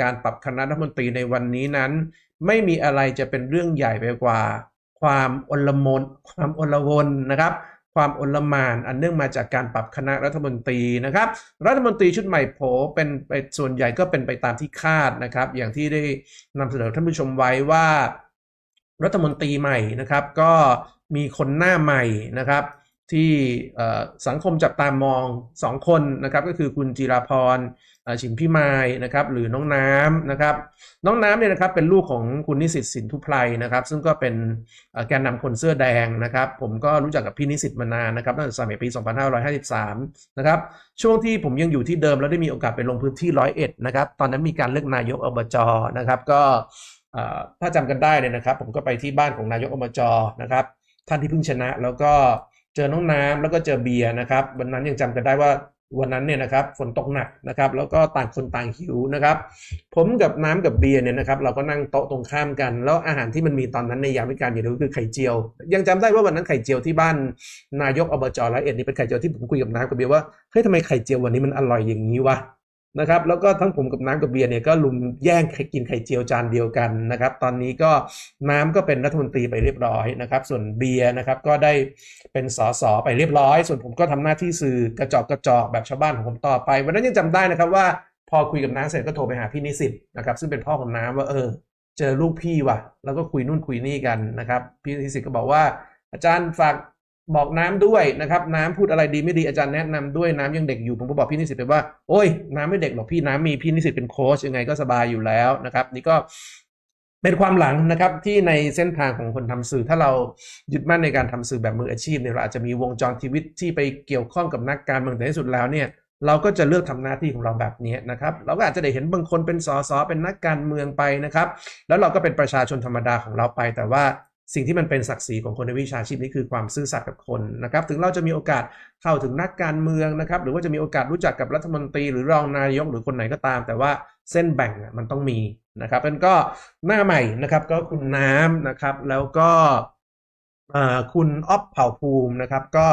การปรับคณะรัฐมนตรีในวันนี้นั้น ไม่มีอะไรจะเป็นเรื่องใหญ่ไปกว่า ความอลมนความอลวนนะครับ ความอลมานอันเนื่องมาจากการปรับคณะรัฐมนตรีนะครับ รัฐมนตรีชุดใหม่โผเป็นไปส่วนใหญ่ก็เป็นไปตามที่คาดนะครับ อย่างที่ได้นำเสนอท่านผู้ชมไว้ว่า รัฐมนตรีใหม่นะครับ ก็มีคนหน้าใหม่นะครับ ที่สังคมจับตามองสองคนนะครับก็คือคุณจิราพรชิมพิมายนะครับหรือน้องน้ำนะครับน้องน้ำเนี่ยนะครับเป็นลูกของคุณนิสิตสินทุพไพรนะครับ ซึ่งก็เป็นแกนนำคนเสื้อแดงนะครับ ผมก็รู้จักกับพี่นิสิตมานานนะครับตั้งแต่สมัยปี 2553 นะครับช่วงที่ผมยังอยู่ที่เดิมแล้วได้มีโอกาสไปลงพื้นที่ร้อยเอ็ดนะครับตอนนั้นมีการเลือกนายกอบจนะครับ ก็ถ้าจำกันได้เนี่ยนะครับ ผมก็ไปที่บ้านของนายกอบจนะครับท่านที่เพิ่งชนะแล้วก็ เจอน้องน้ำแล้วก็เจอเบียร์นะครับวันนั้นยังจำกันได้ว่าวันนั้นเนี่ยนะครับฝนตกหนักนะครับ แล้วก็ต่างคนต่างหิวนะครับ ผมกับน้ำกับเบียร์เนี่ยนะครับ เราก็นั่งโต๊ะตรงข้ามกัน แล้วอาหารที่มันมีตอนนั้นในยามวิการอยู่ก็คือไข่เจียว ยังจำได้ว่าวันนั้นไข่เจียวที่บ้านนายกอบจร้อยเอ็ดนี่เป็นไข่เจียวที่ผมคุยกับน้ำกับเบียร์ว่าเฮ้ยทำไมไข่เจียววันนี้มันอร่อยอย่างนี้วะ นะครับแล้วก็ทั้งผมกับน้ำกับเบียร์เนี่ยก็ลุมแย่งกินไข่เจียวจานเดียวกันนะครับ ตอนนี้ก็น้ำก็เป็นรัฐมนตรีไปเรียบร้อยนะครับ ส่วนเบียร์นะครับก็ได้เป็นสสไปเรียบร้อย ส่วนผมก็ทำหน้าที่สื่อกระจอกกระจอกแบบชาวบ้านของผมต่อไป วันนั้นยังจำได้นะครับว่าพอคุยกับน้ำเสร็จก็โทรไปหาพี่นิสิตนะครับซึ่งเป็นพ่อของน้ำว่าเออ เจอลูกพี่ว่ะ แล้วก็คุยนู่นคุยนี่กันนะครับ พี่นิสิตก็บอกว่าอาจารย์ฝาก บอกน้ำด้วยนะครับ น้ำพูดอะไรดีไม่ดีอาจารย์แนะนำด้วยน้ำยังเด็กอยู่ผมก็บอกพี่นิสิตไปว่าโอ้ยน้ำไม่เด็กหรอกพี่น้ำมีพี่นิสิตเป็นโค้ชยังไงก็สบายอยู่แล้วนะครับ นี่ก็เป็นความหลังนะครับที่ในเส้นทางของคนทำสื่อ ถ้าเรายึดมั่นในการทำสื่อแบบมืออาชีพเนี่ยเราอาจจะมีวงจรชีวิตที่ไปเกี่ยวข้องกับนักการเมืองแต่ที่สุดแล้วเนี่ยเราก็จะเลือกทำหน้าที่ของเราแบบนี้นะครับ เราก็อาจจะได้เห็นบางคนเป็นสสเป็นนักการเมืองไปนะครับ แล้วเราก็เป็นประชาชนธรรมดาของเราไป แต่ว่า สิ่งที่มันเป็นศักดิ์ศรีของคนในวิชาชีพนี้คือความซื่อสัตย์กับคนนะครับ ถึงเราจะมีโอกาสเข้าถึงนักการเมืองนะครับ หรือว่าจะมีโอกาสรู้จักกับรัฐมนตรีหรือรองนายกหรือคนไหนก็ตาม แต่ว่าเส้นแบ่งมันต้องมีนะครับเป็นก็หน้าใหม่นะครับ ก็คุณน้ำนะครับ แล้วก็คุณอ๊อฟเผ่าภูมินะครับ ก็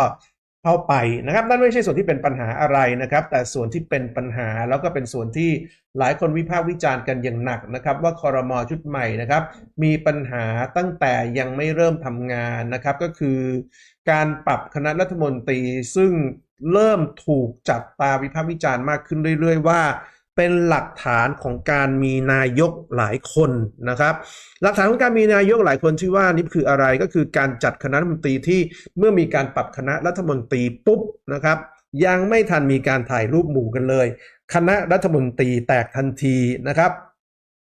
เข้าไปนะครับนั่นไม่ใช่ส่วนที่เป็นปัญหาอะไรนะครับ แต่ส่วนที่เป็นปัญหาแล้วก็เป็นส่วนที่ หลายคนวิพากษ์วิจารณ์กันอย่างหนักนะครับ ว่าคอรมอชุดใหม่นะครับ มีปัญหาตั้งแต่ยังไม่เริ่มทำงานนะครับ ก็คือการปรับคณะรัฐมนตรี ซึ่งเริ่มถูกจับตาวิพากษ์วิจารณ์มากขึ้นเรื่อย ๆ ว่า เป็นหลักฐานของการมีนายกหลายคนนะครับ หลักฐานของการมีนายกหลายคนที่ว่านี่คืออะไรก็คือการจัดคณะรัฐมนตรีที่เมื่อมีการปรับคณะรัฐมนตรีปุ๊บนะครับยังไม่ทันมีการถ่ายรูปหมู่กันเลย คณะรัฐมนตรีแตกทันทีนะครับ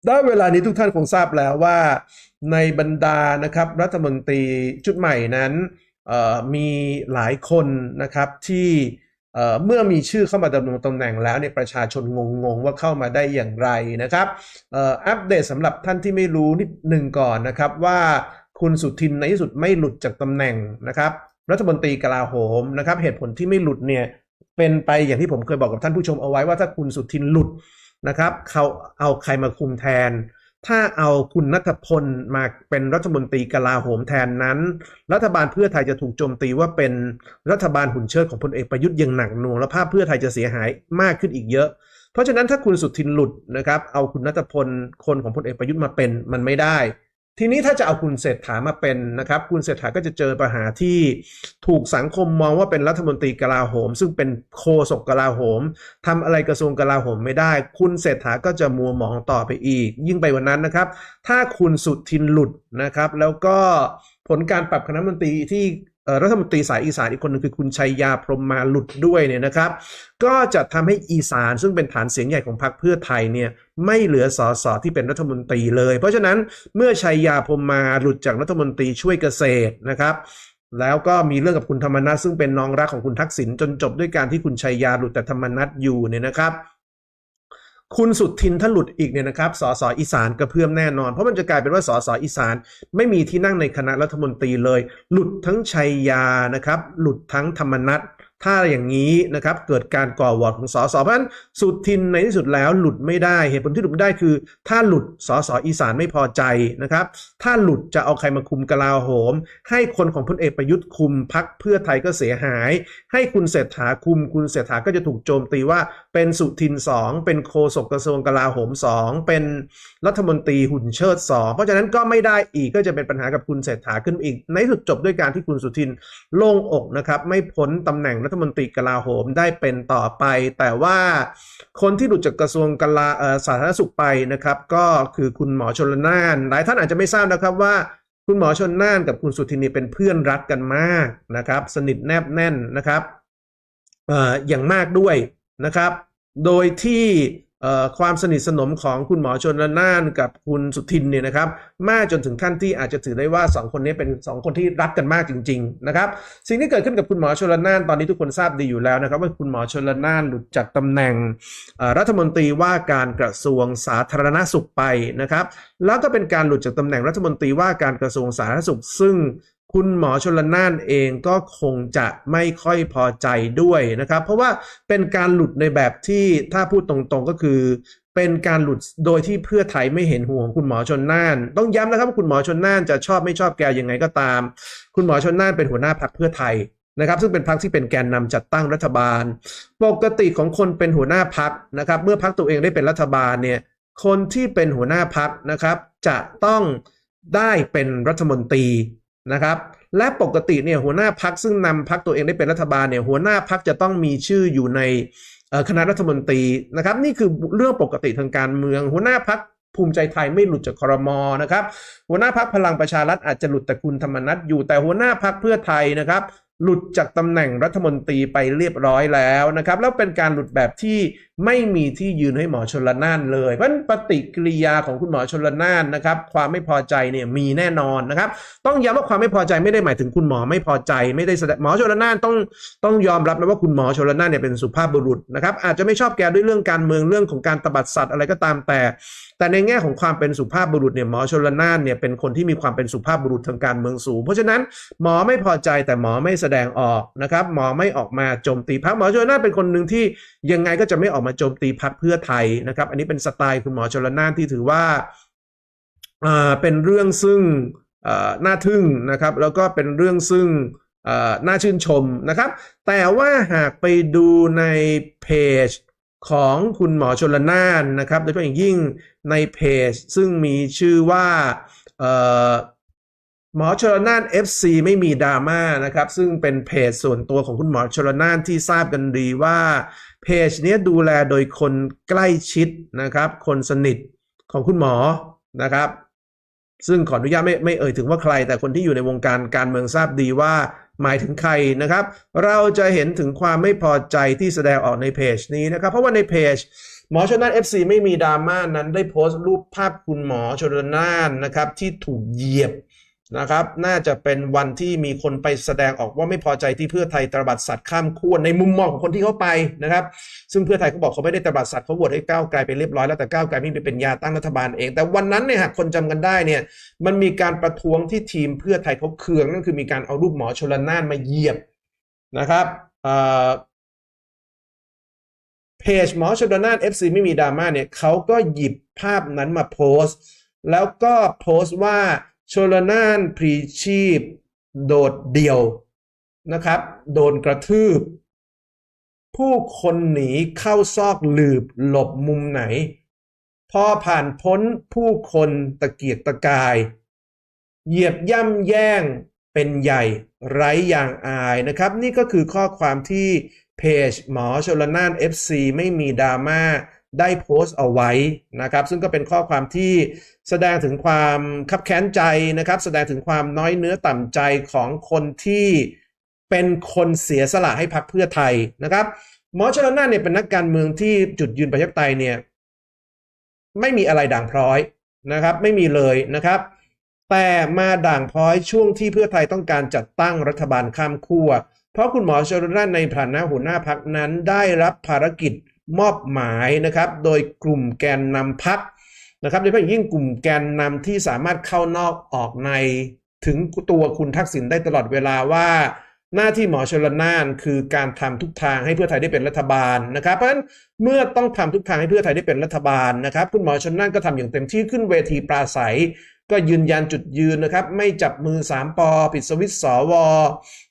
ได้เวลานี้ทุกท่านคงทราบแล้วว่าในบรรดานะครับรัฐมนตรีชุดใหม่นั้นมีหลายคนนะครับที่เมื่อมีชื่อเข้ามาดำรงตำแหน่งแล้วเนี่ยประชาชนงงๆว่าเข้ามาได้อย่างไรนะครับอัปเดตสำหรับท่านที่ไม่รู้นิดหนึ่งก่อนนะครับว่าคุณสุทินในที่สุดไม่หลุดจากตำแหน่งนะครับรัฐมนตรีกลาโหมนะครับเหตุผลที่ไม่หลุดเนี่ย เป็นไปอย่างที่ผมเคยบอกกับท่านผู้ชมเอาไว้ว่าถ้าคุณสุทินหลุดนะครับเขาเอาใครมาคุมแทน ถ้าเอาคุณนัทพลมาเป็นรัฐมนตรีกลาโหมแทนนั้น รัฐบาลเพื่อไทยจะถูกโจมตีว่าเป็นรัฐบาลหุ่นเชิดของพลเอกประยุทธ์อย่างหนักหน่วงและภาพเพื่อไทยจะเสียหายมากขึ้นอีกเยอะ เพราะฉะนั้นถ้าคุณสุทินหลุดนะครับเอาคุณนัทพลคนของพลเอกประยุทธ์มาเป็นมันไม่ได้ ทีนี้ถ้าจะเอาคุณเศรษฐามาเป็นนะครับ คุณเศรษฐาก็จะเจอปัญหาที่ถูกสังคมมองว่าเป็นรัฐมนตรีกลาโหม ซึ่งเป็นโคศกกลาโหมทำอะไรกระทรวงกลาโหมไม่ได้ คุณเศรษฐาก็จะมัวหมองต่อไปอีก ยิ่งไปกว่านั้นนะครับ ถ้าคุณสุทินหลุดนะครับ แล้วก็ผลการปรับคณะมนตรีที่ รัฐมนตรีสายอีสานอีกคนหนึ่งคือคุณชัยยาพรมมาหลุดด้วยเนี่ยนะครับ ก็จะทำให้อีสานซึ่งเป็นฐานเสียงใหญ่ของพรรคเพื่อไทยเนี่ยไม่เหลือสสที่เป็นรัฐมนตรีเลย เพราะฉะนั้นเมื่อชัยยาพรมมาหลุดจากรัฐมนตรีช่วยเกษตรนะครับแล้วก็มีเรื่องกับคุณธรรมนัฐซึ่งเป็นน้องรักของคุณทักษิณจนจบด้วยการที่คุณชัยยาหลุดแต่ธรรมนัฐอยู่เนี่ยนะครับ คุณสุดทินถ้าหลุดอีกเนี่ยนะครับสสอีสานกระเพื่อมแน่นอน เพราะมันจะกลายเป็นว่าสสอีสาน ไม่มีที่นั่งในคณะรัฐมนตรีเลย หลุดทั้งชัยยานะครับ หลุดทั้งธรรมนัฐ ถ้าอย่างนี้นะครับเกิดการก่อวอร์ดของสสเพราะฉะนั้นสุดทินในที่สุดแล้วหลุดไม่ได้เหตุผลที่หลุดไม่ได้คือ ถ้าหลุดสสอีสานไม่พอใจนะครับ ถ้าหลุดจะเอาใครมาคุมกลาโหม ให้คนของพลเอกประยุทธ์คุมพักเพื่อไทยก็เสียหาย ให้คุณเศรษฐาคุมคุณเศรษฐาก็จะถูกโจมตีว่าเป็นสุทินสองเป็นโฆษกกระทรวงกลาโหมสองเป็นรัฐมนตรีหุ่นเชิดสองเพราะฉะนั้นก็ไม่ได้อีกก็จะเป็นปัญหากับคุณเศรษฐาขึ้นอีก ในสุดจบด้วยการที่คุณสุทินโล่งอกนะครับไม่พ้นตำแหน่งรัฐมนตรีกลาโหมได้เป็นต่อไป แต่ว่าคนที่หลุดจากกระทรวงกลาสาธารณสุขไปนะครับก็คือคุณหมอชลนานหลายท่านอาจจะไม่ทราบนะครับว่าคุณหมอชนน่านกับคุณสุทินีเป็นเพื่อนรักกันมากนะครับ สนิทแนบแน่นนะครับเอ่ออย่างมากด้วยนะครับ โดยที่ ความสนิทสนมของคุณหมอชนละนานกับคุณสุทินเนี่ยนะครับมากจนถึงขั้นที่อาจจะถือได้ว่าสองคนนี้เป็นสองคนที่รักกันมากจริงๆนะครับสิ่งที่เกิดขึ้นกับคุณหมอชนละนานตอนนี้ทุกคนทราบดีอยู่แล้วนะครับว่าคุณหมอชนละนานหลุดจากตำแหน่งรัฐมนตรีว่าการกระทรวงสาธารณสุขไปนะครับแล้วก็เป็นการหลุดจากตำแหน่งรัฐมนตรีว่าการกระทรวงสาธารณสุข ซึ่ง คุณหมอชลน่านเองก็คงจะไม่ค่อยพอใจด้วยนะครับ เพราะว่าเป็นการหลุดในแบบที่ถ้าพูดตรงๆก็คือ เป็นการหลุดโดยที่เพื่อไทยไม่เห็นหัวงคุณหมอชนน่าน ต้องย้ำนะครับว่าคุณหมอชนน่านจะชอบไม่ชอบแกยังไงก็ตาม คุณหมอชนน่านเป็นหัวหน้าพรรคเพื่อไทยนะครับซึ่งเป็นพรรคที่เป็นแกนนำจัดตั้งรัฐบาล ปกติของคนเป็นหัวหน้าพรรคนะครับเมื่อพรรคตัวเองได้เป็นรัฐบาลเนี่ยคนที่เป็นหัวหน้าพรรคนะครับจะต้องได้เป็นรัฐมนตรี นะครับและปกติเนี่ยหัวหน้าพักซึ่งนำพักตัวเองได้เป็นรัฐบาลเนี่ยหัวหน้าพักจะต้องมีชื่ออยู่ในคณะรัฐมนตรีนะครับนี่คือเรื่องปกติทางการเมือง หัวหน้าพักภูมิใจไทยไม่หลุดจากครมนะครับหัวหน้าพักพลังประชารัฐอาจจะหลุดแต่คุณธรรมนัฐอยู่แต่หัวหน้าพักเพื่อไทยนะครับ หลุดจากตำแหน่งรัฐมนตรีไปเรียบร้อยแล้วนะครับ แล้วเป็นการหลุดแบบที่ไม่มีที่ยืนให้หมอชนละนานเลย เพราะปฏิกิริยาของคุณหมอชนละนานนะครับ ความไม่พอใจเนี่ยมีแน่นอนนะครับ ต้องย้ำว่าความไม่พอใจไม่ได้หมายถึงคุณหมอไม่พอใจ ไม่ได้แสดงหมอชนละนานต้องต้องยอมรับนะว่าคุณหมอชนละนานเนี่ยเป็นสุภาพบุรุษนะครับ อาจจะไม่ชอบแกด้วยเรื่องการเมืองเรื่องของการตบัดสัตว์อะไรก็ตามแต่ แต่ในแง่ของความเป็นสุภาพบุรุษเนี่ยหมอชนละนานเนี่ยเป็นคนที่มีความเป็นสุภาพบุรุษทางการเมืองสูง เพราะฉะนั้นหมอไม่พอใจแต่หมอไม่แสดงออกนะครับหมอไม่ออกมาโจมตีพรรคหมอชลนานเป็นคนหนึ่งที่ยังไงก็จะไม่ออกมาโจมตีพรรคเพื่อไทยนะครับ อันนี้เป็นสไตล์คุณหมอชลนานที่ถือว่าเป็นเรื่องซึ่งน่าทึ่งนะครับ แล้วก็เป็นเรื่องซึ่งน่าชื่นชมนะครับ แต่ว่าหากไปดูในเพจของคุณหมอชนละนานนะครับโดยเฉพาะอย่างยิ่งในเพจซึ่งมีชื่อว่า หมอชลนาน FC ไม่มีดราม่านะครับ ซึ่งเป็นเพจส่วนตัวของคุณหมอชลนานที่ทราบกันดีว่าเพจนี้ดูแลโดยคนใกล้ชิดนะครับ คนสนิทของคุณหมอนะครับ ซึ่งขออนุญาตไม่ไม่เอ่ยถึงว่าใคร แต่คนที่อยู่ในวงการการเมืองทราบดีว่าหมายถึงใครนะครับ เราจะเห็นถึงความไม่พอใจที่แสดงออกในเพจนี้นะครับ เพราะว่าในเพจหมอชนน่าน FC ไม่มีดราม่านั้นได้โพสต์รูปภาพคุณหมอชนน่านนะครับที่ถูกเหยียบ นะครับ น่าจะเป็นวันที่มีคนไปแสดงออกว่าไม่พอใจที่เพื่อไทยตรบัดสัตว์ข้ามขั้วในมุมมองของคนที่เขาไปนะครับ ซึ่งเพื่อไทยเขาบอกเขาไม่ได้ตรบัดสัตว์เขาโหวตให้ก้าวไกลไปเรียบร้อยแล้วแต่ก้าวไกลไม่ได้เป็นยาตั้งรัฐบาลเอง แต่วันนั้นเนี่ยหากคนจำกันได้เนี่ยมันมีการประท้วงที่ทีมเพื่อไทยเขาเคืองนั่นคือมีการเอารูปหมอชลนานมาเหยียบนะครับเพจหมอชนน่าน FC ไม่มีดราม่าเนี่ยเขาก็หยิบภาพนั้นมาโพสต์ แล้วก็โพสต์ว่า ชลน่านพรีชีพ โดดเดี่ยวนะครับ โดนกระทืบ ผู้คนหนีเข้าซอกหลืบหลบมุมไหน พอผ่านพ้นผู้คนตะเกียกตะกาย เหยียบย่ำแย่งเป็นใหญ่ไร้อย่างอายนะครับ นี่ก็คือข้อความที่เพจหมอชลนาน FC ไม่มีดราม่า ได้โพสต์เอาไว้นะครับ ซึ่งก็เป็นข้อความที่แสดงถึงความคับแค้นใจนะครับ แสดงถึงความน้อยเนื้อต่ำใจของคนที่เป็นคนเสียสละให้พรรคเพื่อไทยนะครับหมอชลนานเนี่ยเป็นนักการเมืองที่จุดยืนประชาธิปไตยเนี่ยไม่มีอะไรด่างพร้อยนะครับ ไม่มีเลยนะครับ แต่มาด่างพร้อยช่วงที่เพื่อไทยต้องการจัดตั้งรัฐบาลข้ามขั้วเพราะคุณหมอชลนานในฐานะหัวหน้าพักนั้นได้รับภารกิจ มอบหมายนะครับโดยกลุ่มแกนนำพักนะครับโดยเฉพาะอย่างยิ่งกลุ่มแกนนำที่สามารถเข้านอกออกในถึงตัวคุณทักษิณได้ตลอดเวลาว่า หน้าที่หมอชลนานคือการทำทุกทางให้เพื่อไทยได้เป็นรัฐบาลนะครับ เพราะฉะนั้นเมื่อต้องทำทุกทางให้เพื่อไทยได้เป็นรัฐบาลนะครับ คุณหมอชลนานก็ทำอย่างเต็มที่ขึ้นเวทีปราศัย ก็ยืนยันจุดยืนนะครับ ไม่จับมือ 3ปอปิดสวิตสว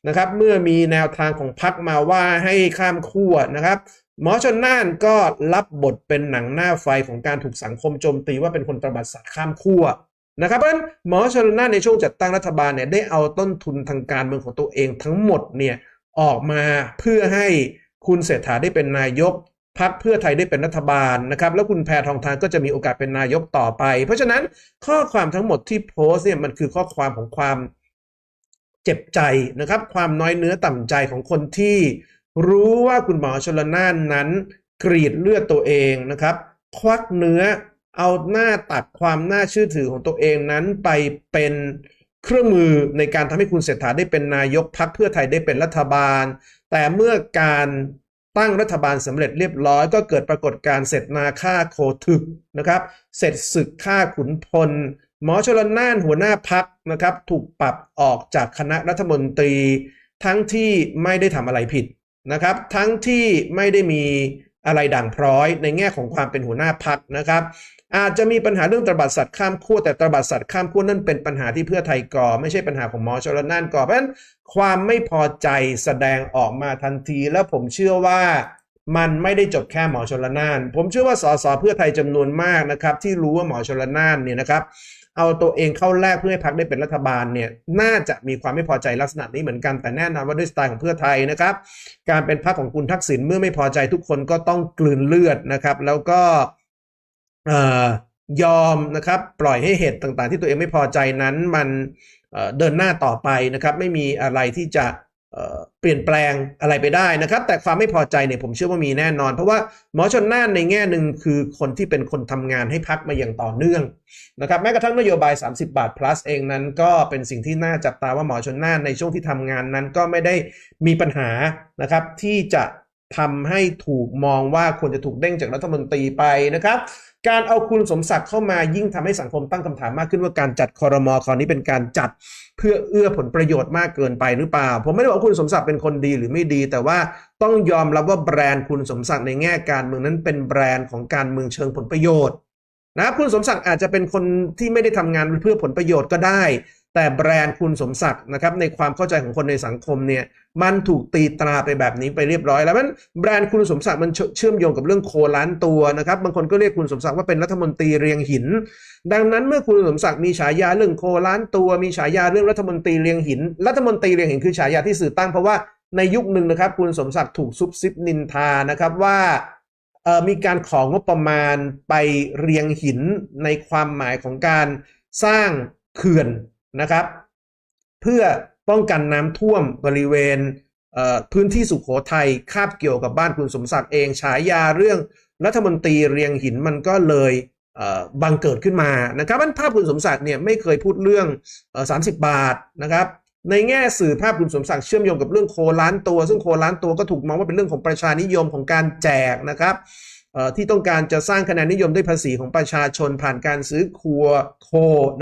นะครับ เมื่อมีแนวทางของพักมาว่าให้ข้ามขั้วนะครับ หมอชนน่านก็รับบทเป็นหนังหน้าไฟของการถูกสังคมโจมตีว่าเป็นคนตระบัดสัตว์ข้ามขั้วนะครับเพราะฉะนั้นหมอชนน่านในช่วงจัดตั้งรัฐบาลเนี่ยได้เอาต้นทุนทางการเมืองของตัวเองทั้งหมดเนี่ยออกมาเพื่อให้คุณเศรษฐาได้เป็นนายกพักเพื่อไทยได้เป็นรัฐบาลนะครับ แล้วคุณแพทองทานก็จะมีโอกาสเป็นนายกต่อไป เพราะฉะนั้นข้อความทั้งหมดที่โพสเนี่ยมันคือข้อความของความเจ็บใจนะครับ ความน้อยเนื้อต่ำใจของคนที่ รู้ว่าคุณหมอชลนานนั้น กรีดเลือดตัวเองนะครับ ควักเนื้อเอาหน้าตัดความน่าเชื่อถือของตัวเองนั้นไปเป็นเครื่องมือในการทำให้คุณเศรษฐาได้เป็นนายกพักเพื่อไทยได้เป็นรัฐบาล แต่เมื่อการตั้งรัฐบาลสำเร็จเรียบร้อย ก็เกิดปรากฏการณ์เสร็จนาฆ่าโคทึกนะครับ เสร็จศึกฆ่าขุนพล หมอชลน่านหัวหน้าพักนะครับ ถูกปรับออกจากคณะรัฐมนตรี ทั้งที่ไม่ได้ทำอะไรผิด นะครับ ทั้งที่ไม่ได้มีอะไรด่างพร้อยในแง่ของความเป็นหัวหน้าพักนะครับ อาจจะมีปัญหาเรื่องตระบัดสัตว์ข้ามขั้วแต่ตระบัดสัตว์ข้ามขั้วนั่นเป็นปัญหาที่เพื่อไทยก่อ ไม่ใช่ปัญหาของหมอชลน่านก่อเพราะฉะนั้นความไม่พอใจแสดงออกมาทันที แล้วผมเชื่อว่ามันไม่ได้จบแค่หมอชลน่าน ผมเชื่อว่าสสเพื่อไทยจำนวนมากนะครับ ที่รู้ว่าหมอชลน่านเนี่ยนะครับ เอาตัวเองเข้าแลกเพื่อให้พักได้เป็นรัฐบาลเนี่ยน่าจะมีความไม่พอใจลักษณะนี้เหมือนกันแต่แน่นอนว่าด้วยสไตล์ของเพื่อไทยนะครับ การเป็นพรรคของคุณทักษิณเมื่อไม่พอใจทุกคนก็ต้องกลืนเลือดนะครับ แล้วก็ยอมนะครับปล่อยให้เหตุต่างๆ ที่ตัวเองไม่พอใจนั้นมันเดินหน้าต่อไปนะครับ ไม่มีอะไรที่จะ เปลี่ยนแปลงอะไรไปได้นะครับ แต่ความไม่พอใจเนี่ยผมเชื่อว่ามีแน่นอน เพราะว่าหมอชนน่านในแง่หนึ่งคือคนที่เป็นคนทำงานให้พักมาอย่างต่อเนื่องนะครับแม้กระทั่งนโยบาย 30 บาท plus เองนั้น ก็เป็นสิ่งที่น่าจับตาว่าหมอชนน่านในช่วงที่ทำงานนั้นก็ไม่ได้มีปัญหานะครับที่จะทำให้ถูกมองว่าควรจะถูกเด้งจากรัฐมนตรีไปนะครับ การเอาคุณสมศักดิ์เข้ามายิ่งทำให้สังคมตั้งคำถามมากขึ้นว่าการจัดคอรมอคราวนี้เป็นการจัดเพื่อเอื้อผลประโยชน์มากเกินไปหรือเปล่า ผมไม่ได้บอกคุณสมศักดิ์เป็นคนดีหรือไม่ดี แต่ว่าต้องยอมรับว่าแบรนด์คุณสมศักดิ์ในแง่การเมืองนั้นเป็นแบรนด์ของการเมืองเชิงผลประโยชน์นะคุณสมศักดิ์อาจจะเป็นคนที่ไม่ได้ทำงานเพื่อผลประโยชน์ก็ได้ แต่แบรนด์คุณสมศักดิ์นะครับในความเข้าใจของคนในสังคมเนี่ยมันถูกตีตราไปแบบนี้ไปเรียบร้อย แล้วมันแบรนด์คุณสมศักดิ์มันเชื่อมโยงกับเรื่องโคล้านตัวนะครับบางคนก็เรียกคุณสมศักดิ์ว่าเป็นรัฐมนตรีเรียงหิน ดังนั้นเมื่อคุณสมศักดิ์มีฉายาเรื่องโคล้านตัว มีฉายาเรื่องรัฐมนตรีเรียงหิน รัฐมนตรีเรียงหินคือฉายาที่สื่อตั้งเพราะว่าในยุคหนึ่งนะครับคุณสมศักดิ์ถูกซุบซิบนินทานะครับว่ามีการของงบประมาณไปเรียงหินในความหมายของการสร้างเขื่อน นะครับ เพื่อป้องกันน้ำท่วมบริเวณพื้นที่สุขโขทัยคาบเกี่ยวกับบ้านคุณสมศักดิ์เองฉายาเรื่องรัฐมนตรีเรียงหินมันก็เลยบังเกิดขึ้นมานะครับภาพคุณสมศักดิ์เนี่ยไม่เคยพูดเรื่องสามสิบบาทนะครับในแง่สื่อภาพคุณสมศักดิ์เชื่อมโยงกับเรื่องโคล้านตัว ซึ่งโคล้านตัวก็ถูกมองว่าเป็นเรื่องของประชานิยมของการแจกนะครับ ที่ต้องการจะสร้างคะแนนนิยมด้วยภาษีของประชาชนผ่านการซื้อครัวโค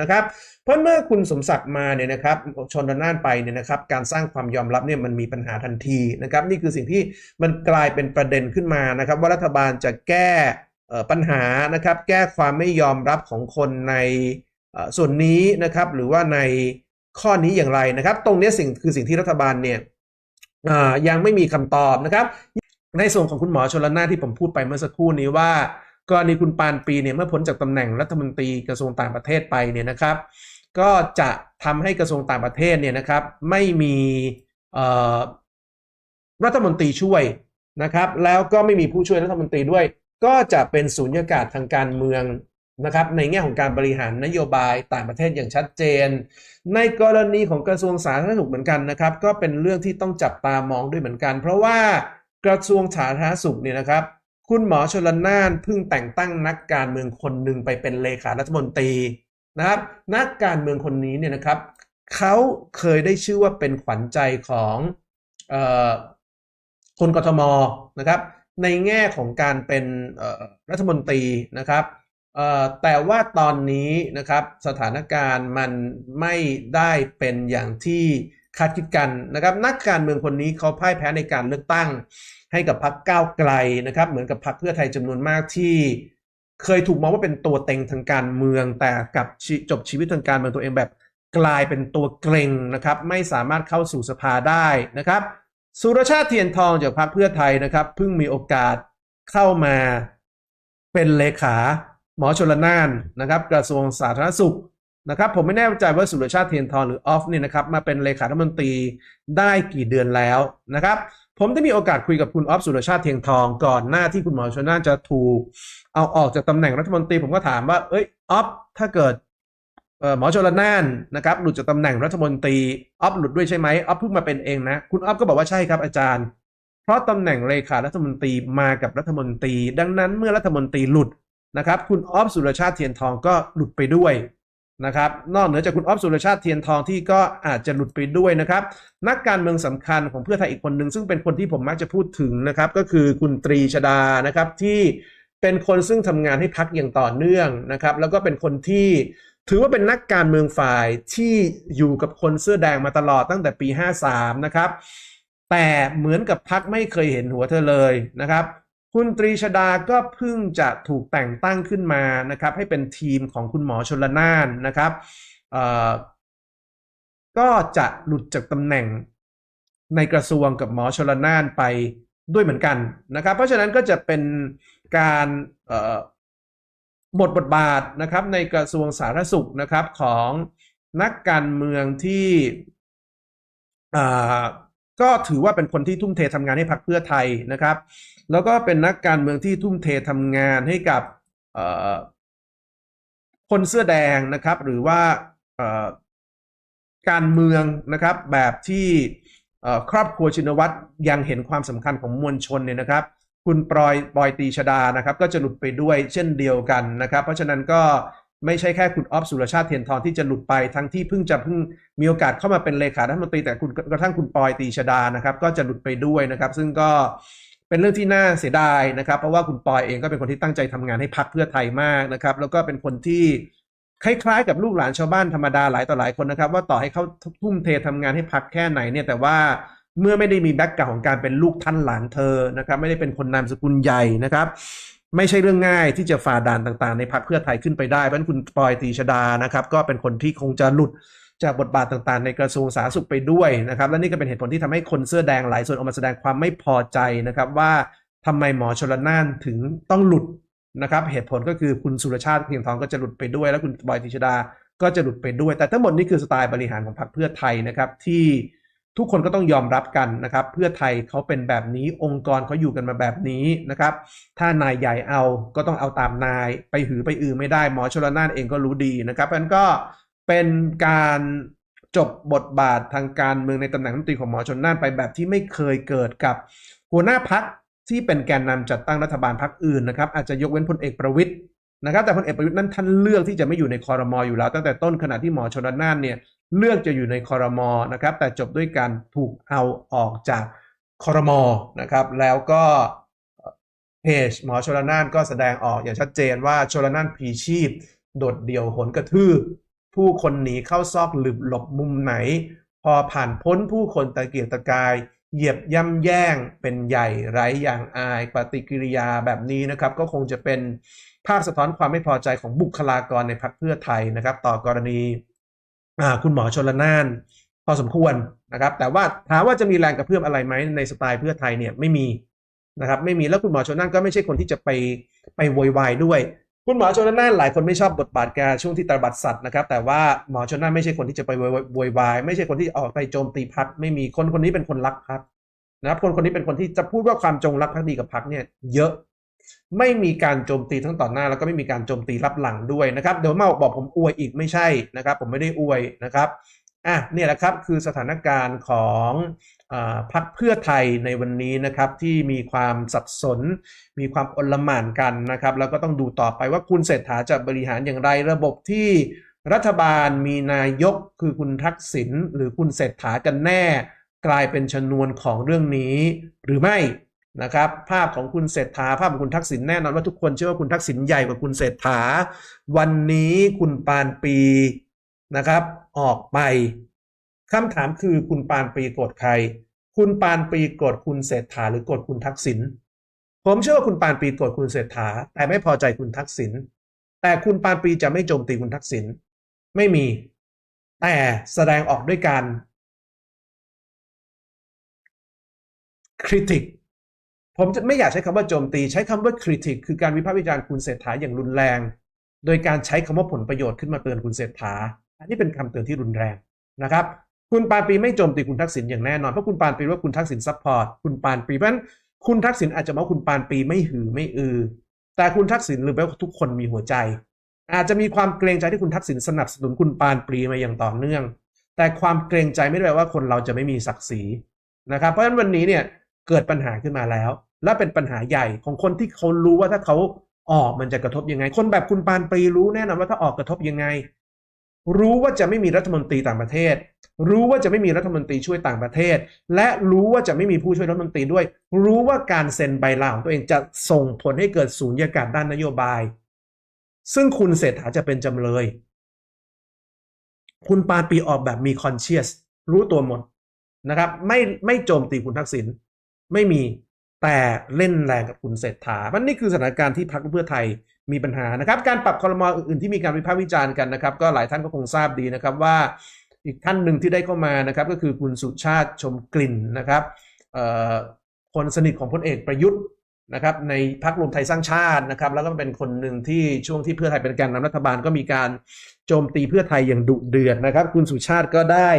นะครับเพราะเมื่อคุณสมศักดิ์มาเนี่ยนะครับชนน่านไปเนี่ยนะครับการสร้างความยอมรับเนี่ยมันมีปัญหาทันทีนะครับนี่คือสิ่งที่มันกลายเป็นประเด็นขึ้นมานะครับ ว่ารัฐบาลจะแก้ปัญหานะครับแก้ความไม่ยอมรับของคนในส่วนนี้นะครับหรือว่าในข้อนี้อย่างไรนะครับ ตรงนี้สิ่งคือสิ่งที่รัฐบาลเนี่ยยังไม่มีคำตอบนะครับ ในส่วนของคุณหมอชลนาที่ผมพูดไปเมื่อสักครู่นี้ว่ากรณีคุณปานปีเนี่ยเมื่อพ้นจากตำแหน่งรัฐมนตรีกระทรวงต่างประเทศไปเนี่ยนะครับ ก็จะทำให้กระทรวงต่างประเทศเนี่ยนะครับ ไม่มีรัฐมนตรีช่วยนะครับ แล้วก็ไม่มีผู้ช่วยรัฐมนตรีด้วย ก็จะเป็นสูญญากาศทางการเมืองนะครับ ในแง่ของการบริหารนโยบายต่างประเทศอย่างชัดเจน ในกรณีของกระทรวงสาธารณสุขเหมือนกันนะครับ ก็เป็นเรื่องที่ต้องจับตามองด้วยเหมือนกัน เพราะว่า กระทรวงสาธารณสุขเนี่ยนะครับ คุณหมอชลนานเพิ่งแต่งตั้งนักการเมืองคนหนึ่งไปเป็นเลขารัฐมนตรีนะครับ นักการเมืองคนนี้เนี่ยนะครับเขาเคยได้ชื่อว่าเป็นขวัญใจของออคนกทมนะครับ ในแง่ของการเป็นรัฐมนตรีนะครับแต่ว่าตอนนี้นะครับสถานการณ์มันไม่ได้เป็นอย่างที่ คาดคิดกันนะครับนักการเมืองคนนี้เขาพ่ายแพ้ในการเลือกตั้ง ให้กับพรรคก้าวไกลนะครับ เหมือนกับพรรคเพื่อไทยจำนวนมากที่เคยถูกมองว่าเป็นตัวเต็งทางการเมือง แต่กับจบชีวิตทางการเมืองตัวเองแบบกลายเป็นตัวเกรงนะครับ ไม่สามารถเข้าสู่สภาได้นะครับ สุรชาติเทียนทองจากพรรคเพื่อไทยนะครับเพิ่งมีโอกาสเข้ามาเป็นเลขา หมอชลนานนะครับ กระทรวงสาธารณสุข นะครับผมไม่แน่ใจว่าสุรชาติเทียนทองหรือออฟเนี่ยนะครับมาเป็นเลขาธิการมนตรีได้กี่เดือนแล้วนะครับผมได้มีโอกาสคุยกับคุณออฟสุรชาติเทียนทองก่อนหน้าที่คุณหมอชลนานจะถูกเอาออกจากตำแหน่งรัฐมนตรี ผมก็ถามว่าเอ้ยออฟถ้าเกิดหมอชลนานนะครับหลุดจากตำแหน่งรัฐมนตรีออฟหลุดด้วยใช่ไหมออฟเพิ่งมาเป็นเองนะคุณออฟก็บอกว่าใช่ครับอาจารย์ เพราะตำแหน่งเลขารัฐมนตรีมากับรัฐมนตรี ดังนั้นเมื่อรัฐมนตรีหลุดนะครับคุณออฟสุรชาติเทียนทองก็หลุดไปด้วย นะครับนอกเหนือจากคุณออฟสุรชาติเทียนทองที่ก็อาจจะหลุดไปด้วยนะครับ นักการเมืองสำคัญของเพื่อไทยอีกคนหนึ่งซึ่งเป็นคนที่ผมมักจะพูดถึงนะครับ ก็คือคุณตรีชดานะครับที่เป็นคนซึ่งทำงานให้พักอย่างต่อเนื่องนะครับ แล้วก็เป็นคนที่ถือว่าเป็นนักการเมืองฝ่ายที่อยู่กับคนเสื้อแดงมาตลอดตั้งแต่ปี 53 นะครับ แต่เหมือนกับพักไม่เคยเห็นหัวเธอเลยนะครับ คุณตรีชดาก็เพิ่งจะถูกแต่งตั้งขึ้นมานะครับ ให้เป็นทีมของคุณหมอชนละนานนะครับก็จะหลุดจากตำแหน่งในกระทรวงกับหมอชลนานไปด้วยเหมือนกันนะครับ เพราะฉะนั้นก็จะเป็นการหมดบทบาทนะครับในกระทรวงสาธารณสุขนะครับของนักการเมืองที่ก็ถือว่าเป็นคนที่ทุ่มเททำงานให้พรรคเพื่อไทยนะครับ แล้วก็เป็นนักการเมืองที่ทุ่มเททำงานให้กับคนเสื้อแดงนะครับ หรือว่าการเมืองนะครับแบบที่ครอบครัวชินวัตรยังเห็นความสำคัญของมวลชนเนี่ยนะครับ คุณปลอยปลอยตีชดานะครับ ก็จะหลุดไปด้วยเช่นเดียวกันนะครับ เพราะฉะนั้นก็ไม่ใช่แค่คุณออฟสุรชาติเทียนทองที่จะหลุดไปทั้งที่เพิ่งจะเพิ่งมีโอกาสเข้ามาเป็นเลขารัฐมนตรีแต่คุณกระทั่งคุณปอยตีชดานะครับ ก็จะหลุดไปด้วยนะครับ ซึ่งก็ เป็นเรื่องที่น่าเสียดายนะครับ เพราะว่าคุณปอยเองก็เป็นคนที่ตั้งใจทำงานให้พรรคเพื่อไทยมากนะครับ แล้วก็เป็นคนที่คล้ายๆกับลูกหลานชาวบ้านธรรมดาหลายต่อหลายคนนะครับ ว่าต่อให้เขาทุ่มเททำงานให้พรรคแค่ไหนเนี่ยแต่ว่าเมื่อไม่ได้มีแบ็กกราวของการเป็นลูกท่านหลานเธอนะครับ ไม่ได้เป็นคนนามสกุลใหญ่นะครับ ไม่ใช่เรื่องง่ายที่จะฝ่าด่านต่างๆ ในพรรคเพื่อไทยขึ้นไปได้เพราะฉะนั้นคุณปอยตีชดานะครับ ก็เป็นคนที่คงจะหลุด จากบทบาทต่างๆ ในกระทรวงสาธารณสุขไปด้วยนะครับ และนี่ก็เป็นเหตุผลที่ทำให้คนเสื้อแดงหลายส่วนออกมาแสดงความไม่พอใจนะครับ ว่าทำไมหมอชลน่านถึงต้องหลุดนะครับ เหตุผลก็คือคุณสุรชาติเพียงทองก็จะหลุดไปด้วย แล้วคุณปอยตรีชดาก็จะหลุดไปด้วย แต่ทั้งหมดนี่คือสไตล์บริหารของพรรคเพื่อไทยนะครับที่ทุกคนก็ต้องยอมรับกันนะครับ เพื่อไทยเขาเป็นแบบนี้องค์กรเขาอยู่กันมาแบบนี้นะครับ ถ้านายใหญ่เอาก็ต้องเอาตามนาย ไปหือไปอือไม่ได้หมอชลนานเองก็รู้ดีนะครับเพราะนั้นก็ เป็นการจบบทบาททางการเมืองในตำแหน่งรัฐมนตรีของหมอชลนานไปแบบที่ไม่เคยเกิดกับหัวหน้าพักที่เป็นแกนนำจัดตั้งรัฐบาลพักอื่นนะครับ อาจจะยกเว้นพลเอกประวิตยนะครับ แต่พลเอกประวิตยนั้นท่านเลือกที่จะไม่อยู่ในคอรมออยู่แล้วตั้งแต่ต้นขณะที่หมอชลนานเนี่ยเลือกจะอยู่ในคอรมอนะครับ แต่จบด้วยการถูกเอาออกจากคอรมอนะครับ แล้วก็เพจหมอชลนานก็แสดงออกอย่างชัดเจนว่าชลนานพีชีพ โดดเดี่ยวหนกระทืบ ผู้คนหนีเข้าซอกหลืบหลบมุมไหน พอผ่านพ้นผู้คนตะเกียกตะกาย เหยียบย่ำแย่งเป็นใหญ่ไร้อย่างอายปฏิกิริยาแบบนี้นะครับ ก็คงจะเป็นภาพสะท้อนความไม่พอใจของบุคลากรในพรรคเพื่อไทยนะครับ ต่อกรณีคุณหมอชนละนานพอสมควรนะครับ แต่ว่าถามว่าจะมีแรงกระเพื่อมอะไรไหมในสไตล์เพื่อไทยเนี่ยไม่มีนะครับ ไม่มีแล้วคุณหมอชนละนานก็ไม่ใช่คนที่จะไปไปโวยวายด้วย คุณหมอชนละนานหลายคนไม่ชอบบทบาทแกช่วงที่ตรบัดสัตว์นะครับ แต่ว่าหมอชนละนานไม่ใช่คนที่จะไปโวยวายไม่ใช่คนที่ออกไปโจมตีพักไม่มีคนคนนี้เป็นคนรักพักนะครับ คนคนนี้เป็นคนที่จะพูดว่าความจงรักภักดีกับพักเนี่ยเยอะไม่มีการโจมตีทั้งต่อหน้าแล้วก็ไม่มีการโจมตีรับหลังด้วยนะครับเดี๋ยวมาบอกผมอวยอีกไม่ใช่นะครับ ผมไม่ได้อวยนะครับอะเนี่ยแหละครับคือสถานการณ์ของ พรรคเพื่อไทยในวันนี้นะครับที่มีความสับสน มีความอลหม่านกันนะครับแล้วก็ต้องดูต่อไปว่าคุณเศรษฐาจะบริหารอย่างไร ระบบที่รัฐบาลมีนายกคือคุณทักษิณหรือคุณเศรษฐากันแน่ กลายเป็นชนวนของเรื่องนี้ หรือไม่นะครับภาพของคุณเศรษฐาภาพของคุณทักษิณแน่นอนว่าทุกคนเชื่อว่าคุณทักษิณใหญ่กว่าคุณเศรษฐา วันนี้คุณปานปีนะครับ ออกไป คำถามคือคุณปานปรีโกรธใคร คุณปานปรีโกรธคุณเศรษฐาหรือโกรธคุณทักษิณผมเชื่อว่าคุณปานปรีโกรธคุณเศรษฐา แต่ไม่พอใจคุณทักษิณแต่คุณปานปรีจะไม่โจมตีคุณทักษิณไม่มี แต่แสดงออกด้วยการคริติกผมจะไม่อยากใช้คำว่าโจมตี ใช้คำว่าคริติกคือการวิพากษ์วิจารณ์คุณเศรษฐาอย่างรุนแรง โดยการใช้คำว่าผลประโยชน์ขึ้นมาเตือนคุณเศรษฐา อันนี้เป็นคำเตือนที่รุนแรงนะครับ คุณปานปรีไม่โจมตีคุณทักษิณอย่างแน่นอนเพราะคุณปานปรีว่าคุณทักษิณซัพพอร์ตคุณปานปรีเพราะฉะนั้นคุณทักษิณอาจจะมองคุณปานปรีไม่หือไม่อือ แต่คุณทักษิณหรือแม้ว่าทุกคนมีหัวใจ อาจจะมีความเกรงใจที่คุณทักษิณสนับสนุนคุณปานปรีมาอย่างต่อเนื่อง แต่ความเกรงใจไม่ได้แปลว่าคนเราจะไม่มีศักดิ์ศรีนะครับ เพราะฉะนั้นวันนี้เนี่ยเกิดปัญหาขึ้นมาแล้ว และเป็นปัญหาใหญ่ของคนที่เขารู้ว่าถ้าเขาออกมันจะกระทบยังไง คนแบบคุณปานปรีรู้แน่นอนว่าถ้าออกกระทบยังไง รู้ว่าจะไม่มีรัฐมนตรีต่างประเทศ รู้ว่าจะไม่มีรัฐมนตรีช่วยต่างประเทศ และรู้ว่าจะไม่มีผู้ช่วยรัฐมนตรีด้วย รู้ว่าการเซ็นใบลาของตัวเองจะส่งผลให้เกิดสูญญากาศด้านนโยบาย ซึ่งคุณเศรษฐาจะเป็นจำเลย คุณปาปีออกแบบมีคอนเชียสรู้ตัวหมดนะครับ ไม่ไม่โจมตีคุณทักษิณไม่มีแต่เล่นแรงกับคุณเศรษฐามันนี่คือสถานการณ์ที่พรรคเพื่อไทย มีปัญหานะครับ การปรับคอรมออื่นๆที่มีการวิพากษ์วิจารณ์กันนะครับ ก็หลายท่านก็คงทราบดีนะครับว่าอีกท่านหนึ่งที่ได้เข้ามานะครับก็คือคุณสุชาติชมกลิ่นนะครับคนสนิทของพลเอกประยุทธ์นะครับในพรรครวมไทยสร้างชาตินะครับ แล้วก็เป็นคนหนึ่งที่ช่วงที่เพื่อไทยเป็นแกนนำรัฐบาลก็มีการโจมตีเพื่อไทยอย่างดุเดือดนะครับ คุณสุชาติก็ได้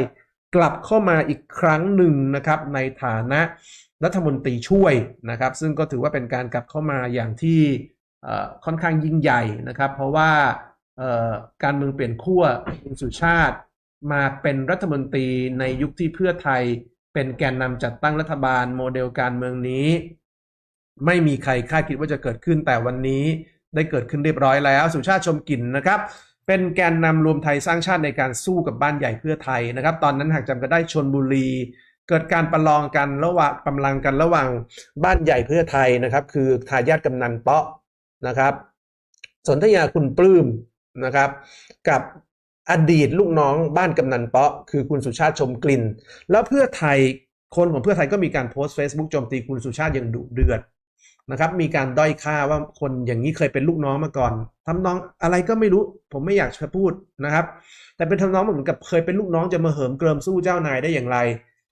กลับเข้ามาอีกครั้งหนึ่งนะครับในฐานะรัฐมนตรีช่วยนะครับ ซึ่งก็ถือว่าเป็นการกลับเข้ามาอย่างที่ ค่อนข้างยิ่งใหญ่นะครับ เพราะว่าการเมืองเปลี่ยนขั้วคุณสุชาติ มาเป็นรัฐมนตรีในยุคที่เพื่อไทยเป็นแกนนำจัดตั้งรัฐบาลโมเดลการเมืองนี้ ไม่มีใครคาดคิดว่าจะเกิดขึ้นแต่วันนี้ได้เกิดขึ้นเรียบร้อยแล้ว สุชาติชมกลิ่นนะครับ เป็นแกนนำรวมไทยสร้างชาติในการสู้กับบ้านใหญ่เพื่อไทยนะครับ ตอนนั้นหากจำกันได้ชนบุรี เกิดการประลองกันระหว่างกำลังกันระหว่างบ้านใหญ่เพื่อไทยนะครับ คือทายาทกำนันเปาะ นะครับ สนธยาคุณปลื้มนะครับ กับอดีตลูกน้องบ้านกำนันเปาะ คือคุณสุชาติชมกลิ่น แล้วเพื่อไทยคนของเพื่อไทยก็มีการโพสต์ Facebook โจมตีคุณสุชาติอย่างดุเดือดนะครับ มีการด้อยค่าว่าคนอย่างนี้เคยเป็นลูกน้องมาก่อนทำน้องอะไรก็ไม่รู้ ผมไม่อยากจะพูดนะครับ แต่เป็นทำน้องเหมือนกับเคยเป็นลูกน้องจะมาเหิมเกริมสู้เจ้านายได้อย่างไร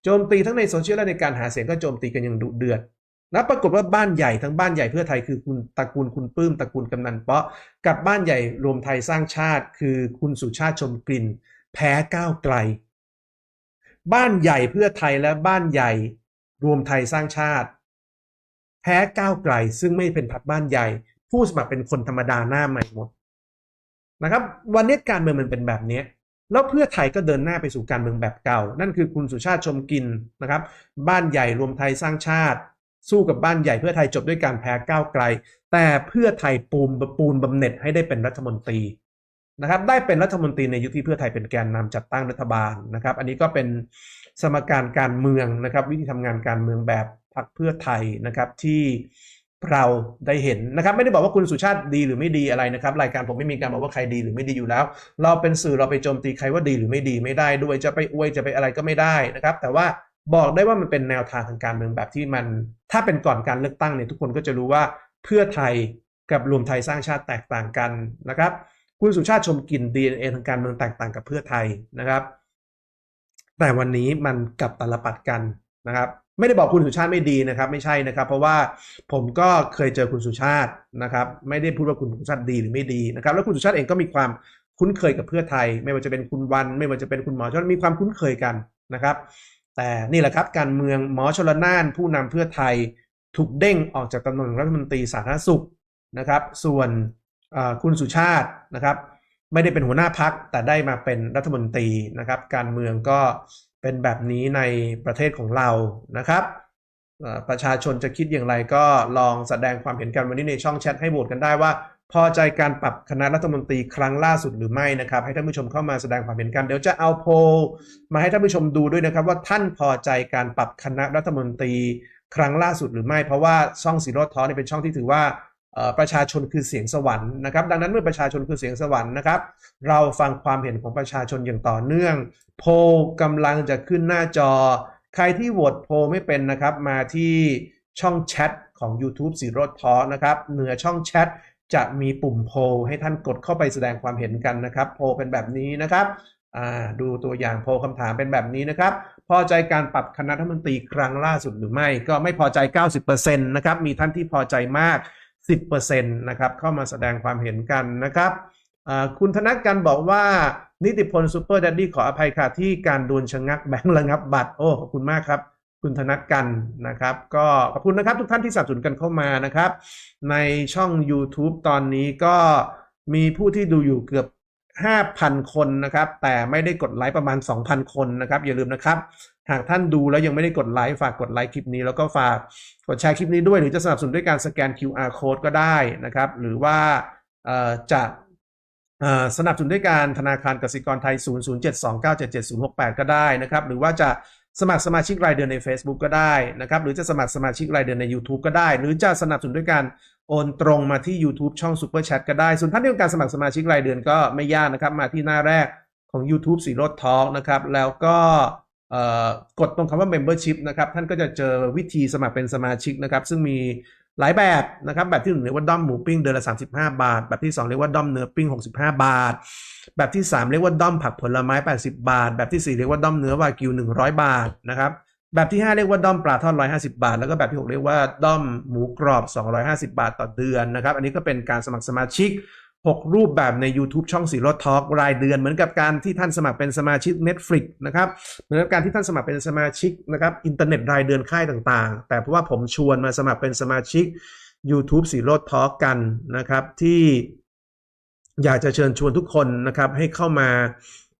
โจมตีทั้งในโซเชียลและในการหาเสียงก็โจมตีกันอย่างดุเดือด แล้วปรากฏว่าบ้านใหญ่ทั้งบ้านใหญ่เพื่อไทยคือคุณตระกูลคุณปื้มตระกูลกำนันเปาะกับบ้านใหญ่รวมไทยสร้างชาติ คือคุณสุชาติชมกลิ่น แพ้ก้าวไกล บ้านใหญ่เพื่อไทยและบ้านใหญ่รวมไทยสร้างชาติ แพ้ก้าวไกลซึ่งไม่เป็นพรรคบ้านใหญ่ ผู้สมัครเป็นคนธรรมดาหน้าใหม่หมดนะครับ วันนี้การเมืองมันเป็นแบบนี้แล้วเพื่อไทยก็เดินหน้าไปสู่การเมืองแบบเก่า นั่นคือคุณสุชาติชมกินนะครับ บ้านใหญ่รวมไทยสร้างชาติ สู้กับบ้านใหญ่เพื่อไทยจบด้วยการแพ้ก้าวไกล แต่เพื่อไทยปูมปูนบำเหน็จให้ได้เป็นรัฐมนตรีนะครับได้เป็นรัฐมนตรีในยุคที่เพื่อไทยเป็นแกนนำจัดตั้งรัฐบาลนะครับ อันนี้ก็เป็นสมการการเมืองนะครับ วิธีทำงานการเมืองแบบพรรคเพื่อไทยนะครับที่เราได้เห็นนะครับไม่ได้บอกว่าคุณสุชาติดีหรือไม่ดีอะไรนะครับ รายการผมไม่มีการบอกว่าใครดีหรือไม่ดีอยู่แล้ว เราเป็นสื่อเราไปโจมตีใครว่าดีหรือไม่ดีไม่ได้ด้วยจะไปอวยจะไปอะไรก็ไม่ได้นะครับ แต่ว่า บอกได้ว่ามันเป็นแนวทางทางการเมืองแบบที่มัน ถ้าเป็นก่อนการเลือกตั้งเนี่ยทุกคนก็จะรู้ว่าเพื่อไทยกับรวมไทยสร้างชาติแตกต่างกันนะครับ คุณสุชาติชมกลิ่น DNA ทางการเมืองแตกต่างกับเพื่อไทยนะครับ แต่วันนี้มันกลับตลปัดกันนะครับ ไม่ได้บอกคุณสุชาติไม่ดีนะครับ ไม่ใช่นะครับ เพราะว่าผมก็เคยเจอคุณสุชาตินะครับ ไม่ได้พูดว่าคุณสุชาติดีหรือไม่ดีนะครับ แล้วคุณสุชาติเองก็มีความคุ้นเคยกับเพื่อไทย ไม่ว่าจะเป็นคุณวัน ไม่ว่าจะเป็นคุณหมอชลมีความคุ้นเคยกันนะครับ แต่นี่แหละครับการเมืองหมอชลน่านผู้นำเพื่อไทยถูกเด้งออกจากตำแหน่งรัฐมนตรีสาธารณสุขนะครับ ส่วนคุณสุชาตินะครับ ไม่ได้เป็นหัวหน้าพักแต่ได้มาเป็นรัฐมนตรีนะครับ การเมืองก็เป็นแบบนี้ในประเทศของเรานะครับประชาชนจะคิดอย่างไรก็ลองแสดงความเห็นกันวันนี้ในช่องแชทให้โหวตกันได้ว่า พอใจการปรับคณะรัฐมนตรีครั้งล่าสุดหรือไม่นะครับ ให้ท่านผู้ชมเข้ามาแสดงความเห็นกันเดี๋ยวจะเอาโพลมาให้ท่านผู้ชมดูด้วยนะครับว่าท่านพอใจการปรับคณะรัฐมนตรีครั้งล่าสุดหรือไม่ เพราะว่าช่องสีรดท้อนี่เป็นช่องที่ถือว่าประชาชนคือเสียงสวรรค์นะครับดังนั้นเมื่อประชาชนคือเสียงสวรรค์นะครับ เราฟังความเห็นของประชาชนอย่างต่อเนื่อง โพลกำลังจะขึ้นหน้าจอ ใครที่โหวตโพลไม่เป็นนะครับ มาที่ช่องแชทของ YouTube สีรดทอนะครับเหนือช่องแชท จะมีปุ่มโพลให้ท่านกดเข้าไปแสดงความเห็นกันนะครับ โพลเป็นแบบนี้นะครับดูตัวอย่างโพลคำถามเป็นแบบนี้นะครับ พอใจการปรับคณะรัฐมนตรีครั้งล่าสุดหรือไม่ ก็ไม่พอใจ 90%นะครับ มีท่านที่พอใจมาก 10%นะครับ เข้ามาแสดงความเห็นกันนะครับ คุณธนกันบอกว่านิติพลซูเปอร์ดัดดี้ขออภัยค่ะที่การโดนชะงักแบงค์ระงับบัตร โอ้ขอบคุณมากครับ คุณธนกันนะครับ ก็ขอบคุณนะครับทุกท่านที่สนับสนุนกันเข้ามานะครับ ในช่อง YouTube ตอนนี้ก็มีผู้ที่ดูอยู่เกือบ 5,000 คนนะครับ แต่ไม่ได้กดไลค์ประมาณ 2,000 คนนะครับ อย่าลืมนะครับ หากท่านดูแล้วยังไม่ได้กดไลค์ฝากกดไลค์คลิปนี้ แล้วก็ฝากกดแชร์คลิปนี้ด้วย หรือจะสนับสนุนด้วยการสแกน QR code ก็ได้นะครับ หรือว่าจะสนับสนุนด้วยการธนาคารกสิกรไทย 00729777068 ก็ได้นะครับ หรือว่าจะ สมัครสมาชิกรายเดือนใน Facebook ก็ได้นะครับ หรือจะสมัครสมาชิกรายเดือนใน YouTube ก็ได้ หรือจะสนับสนุนด้วยการโอนตรงมาที่ YouTube ช่อง Super Chat ก็ได้ ส่วนท่านที่ต้องการสมัครสมาชิกรายเดือนก็ไม่ยากนะครับ มาที่หน้าแรกของ YouTube สีรถทองนะครับ แล้วก็กดตรงคำว่า Membership นะครับ ท่านก็จะเจอวิธีสมัครเป็นสมาชิกนะครับ ซึ่งมี หลายแบบนะครับ แบบที่หนึ่งเรียกว่าด้อมหมูปิ้งเดือนละ 35 บาท แบบที่สองเรียกว่าด้อมเนื้อปิ้ง 65 บาท แบบที่ 3 เรียกว่าด้อมผักผลไม้ 80 บาท แบบที่ 4 เรียกว่าด้อมเนื้อวากิว 100 บาทนะครับแบบที่ 5 เรียกว่าด้อมปลาทอด 150 บาท แล้วก็แบบที่ 6 เรียกว่าด้อมหมูกรอบ 250 บาทต่อเดือนนะครับ อันนี้ก็เป็นการสมัครสมาชิก 6 รูปแบบใน YouTube ช่องสีรถทอล์กรายเดือนเหมือนกับการที่ท่านสมัครเป็นสมาชิก Netflix นะครับเหมือนกับการที่ท่านสมัครเป็นสมาชิกนะครับอินเทอร์เน็ตรายเดือนค่ายต่างๆ แต่เพราะว่าผมชวนมาสมัครเป็นสมาชิก YouTube สีรดทอล์กกันนะครับที่อยากจะเชิญชวนทุกคนนะครับให้เข้ามา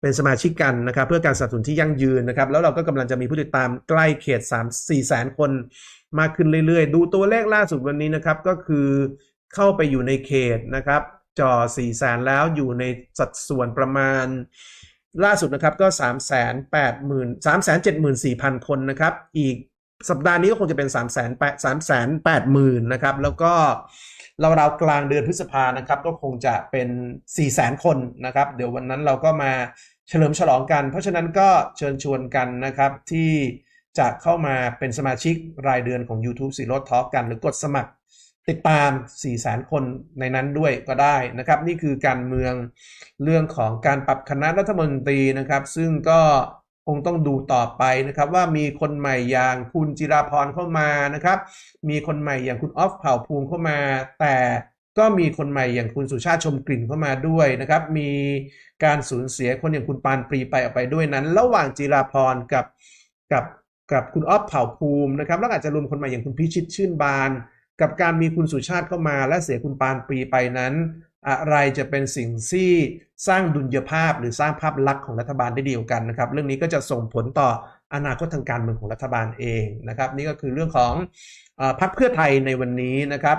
เป็นสมาชิกกันนะครับเพื่อการสนับสนุนที่ยั่งยืนนะครับแล้วเราก็กำลังจะมีผู้ติดตามใกล้เขต 3 4แสนคนมากขึ้นเรื่อยๆ ดูตัวเลขล่าสุดวันนี้นะครับก็คือเข้าไปอยู่ในเขตนะครับ จอ4แสนแล้วอยู่ในสัดส่วนประมาณ ล่าสุดนะครับก็ 3 8 0 0 0 0 3 7 4 0 0 0 คนนะครับ อีกสัปดาห์นี้ก็คงจะเป็น 3 8 3 8 0 0 0นะครับ แล้วก็เราราวกลางเดือนพฤษภานะครับ ก็คงจะเป็น4 0 0 0 0 0 คนนะครับ เดี๋ยววันนั้นเราก็มาเฉลิมฉลองกัน เพราะฉะนั้นก็เชิญชวนกันนะครับที่จะเข้ามาเป็นสมาชิกรายเดือนของ YouTube สีรถทอล์กกัน หรือกดสมัคร ติดตาม 4 0 0 0 0 คนในนั้นด้วยก็ได้นะครับ นี่คือการเมืองเรื่องของการปรับคณะรัฐมนตรีนะครับ ซึ่งก็คงต้องดูต่อไปนะครับ ว่ามีคนใหม่อย่างคุณจิราพรเข้ามานะครับ มีคนใหม่อย่างคุณออฟเผ่าภูมิเข้ามา แต่ก็มีคนใหม่อย่างคุณสุชาติชมกลิ่นเข้ามาด้วยนะครับ มีการสูญเสียคนอย่างคุณปานปรีไปออกไปด้วยนั้น ระหว่างจิราพรกับกับกับคุณออฟเผ่าภูมินะครับแล้วอาจจะรวมคนใหม่อย่างคุณพิชิตชื่นบาน กับการมีคุณสุชาติเข้ามาและเสียคุณปานปรีไปนั้น อะไรจะเป็นสิ่งที่สร้างดุลยภาพหรือสร้างภาพลักษณ์ของรัฐบาลได้ดีกว่ากันนะครับ เรื่องนี้ก็จะส่งผลต่ออนาคตทางการเมืองของรัฐบาลเองนะครับ นี่ก็คือเรื่องของอพรรคเพื่อไทยในวันนี้นะครับ